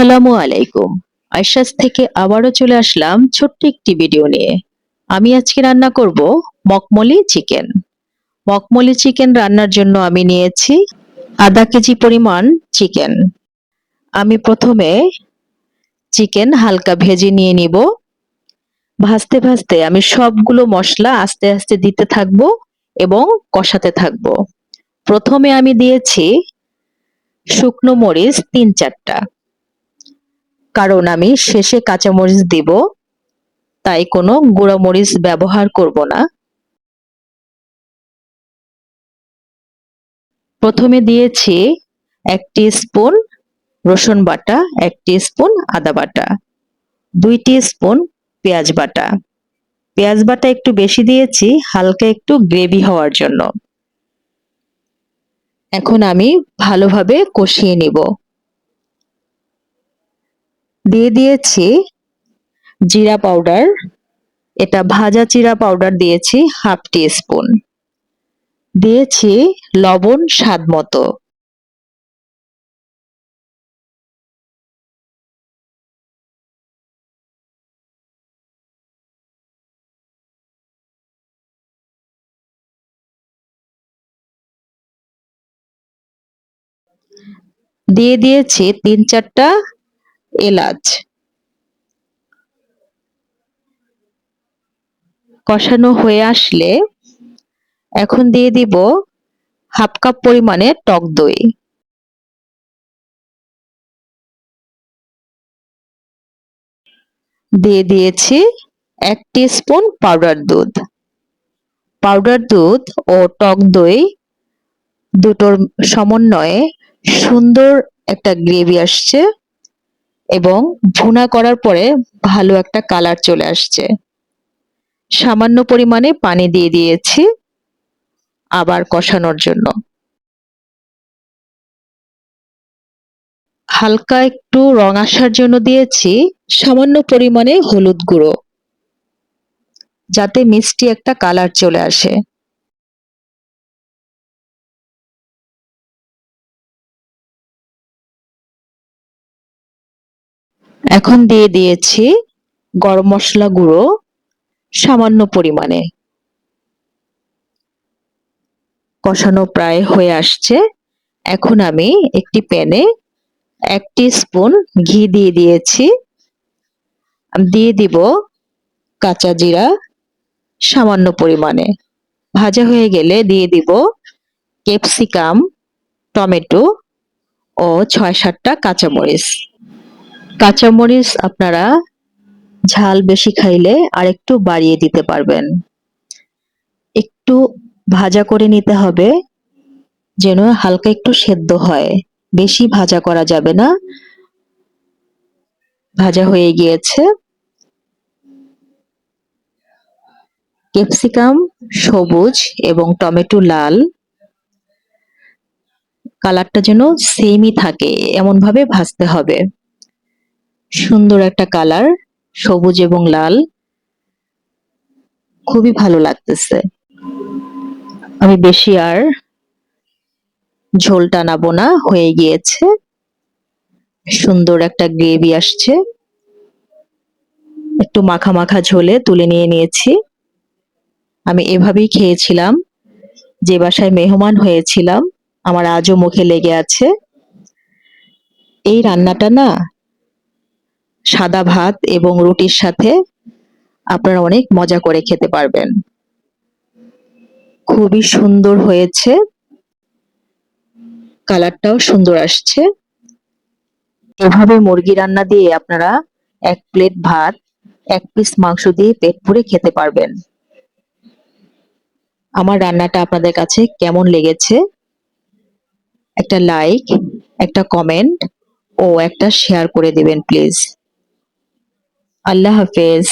আসসালামু আলাইকুম। আইসাস থেকে আবারও চলে আসলাম ছোট্ট একটি ভিডিও নিয়ে। আমি আজকে রান্না করব মকমলি চিকেন। মকমলি চিকেন রান্নার জন্য আমি নিয়েছি আধা কেজি পরিমাণ চিকেন। আমি প্রথমে চিকেন হালকা ভেজে নিয়ে নিব। ভাজতে ভাজতে আমি সবগুলো মশলা আস্তে আস্তে দিতে থাকব এবং কষাতে থাকব। প্রথমে আমি দিয়েছি শুকনো মরিচ তিন চারটা। কারণ আমি শেষে কাঁচামরিচ দিব, তাই কোনো গুঁড়ো মরিচ ব্যবহার করব না। প্রথমে দিয়েছি এক স্পুন রসুন বাটা, এক স্পুন আদা বাটা, দুই স্পুন পেঁয়াজ বাটা। পেঁয়াজ বাটা একটু বেশি দিয়েছি, হালকা একটু গ্রেভি হওয়ার জন্য। এখন আমি ভালোভাবে কষিয়ে নিব। দিয়ে দিয়েছি জিরা পাউডার। এটা ভাজা জিরা পাউডার দিয়েছি হাফ টি স্পুন দিয়েছি লবণ স্বাদ মতো। দিয়ে দিয়েছি তিন চারটা এলাচ। কষানো হয়ে আসলে এখন দিয়ে দিব হাফ কাপ পরিমাণে টক দই। দিয়ে দিয়েছি এক স্পুন পাউডার দুধ। পাউডার দুধ ও টক দই দুটোর সমন্বয়ে সুন্দর একটা গ্রেভি আসছে। এবং ভুনা করার পরে ভালো একটা কালার চলে আসছে। সামান্য পরিমাণে পানি দিয়ে দিয়েছি আবার কষানোর জন্য। হালকা একটু রং আসার জন্য দিয়েছি সামান্য পরিমাণে হলুদ গুঁড়ো, যাতে মিষ্টি একটা কালার চলে আসে। এখন দিয়ে দিয়েছি গরম মশলা গুঁড়ো সামান্য পরিমাণে। কষানো প্রায় হয়ে আসছে। এখন আমি একটি প্যানে এক স্পুন ঘি দিয়ে দিয়েছি। দিয়ে দিব কাঁচা জিরা সামান্য পরিমাণে। ভাজা হয়ে গেলে দিয়ে দিব ক্যাপসিকাম, টমেটো ও ছয় সাতটা কাঁচামরিচ। কাঁচামরিচ আপনারা ঝাল বেশি খাইলে আর একটু বাড়িয়ে দিতে পারবেন। একটু ভাজা করে নিতে হবে, যেন হালকা একটু সেদ্ধ হয়। বেশি ভাজা করা যাবে না। ভাজা হয়ে গিয়েছে। ক্যাপসিকাম, সবুজ এবং টমেটো লাল। কালারটা যেন সেমই থাকে এমন ভাবে ভাজতে হবে। সুন্দর একটা কালার, সবুজ এবং লাল। খুবই ভালো লাগতেছে। আমি বেশি আর ঝোল টানাবো না, হয়ে গিয়েছে। সুন্দর একটা গ্রেভি আসছে। একটু মাখা মাখা ঝোলে তুলে নিয়ে নিয়েছি। আমি এভাবেই খেয়েছিলাম। যে বাসায় মেহমান হয়েছিলাম, আমার আজও মুখে লেগে আছে। এই রান্নাটা না সাদা ভাত এবং রুটির সাথে আপনারা অনেক মজা করে খেতে পারবেন। খুবই সুন্দর হয়েছে। কালারটাও সুন্দর আসছে। এভাবে মুরগি রান্না দিয়ে আপনারা এক প্লেট ভাত, এক পিস মাংস দিয়ে পেট ভরে খেতে পারবেন। আমার রান্নাটা আপনাদের কাছে কেমন লেগেছে? একটা লাইক, একটা কমেন্ট ও একটা শেয়ার করে দিবেন প্লিজ। আল্লাহ হাফেজ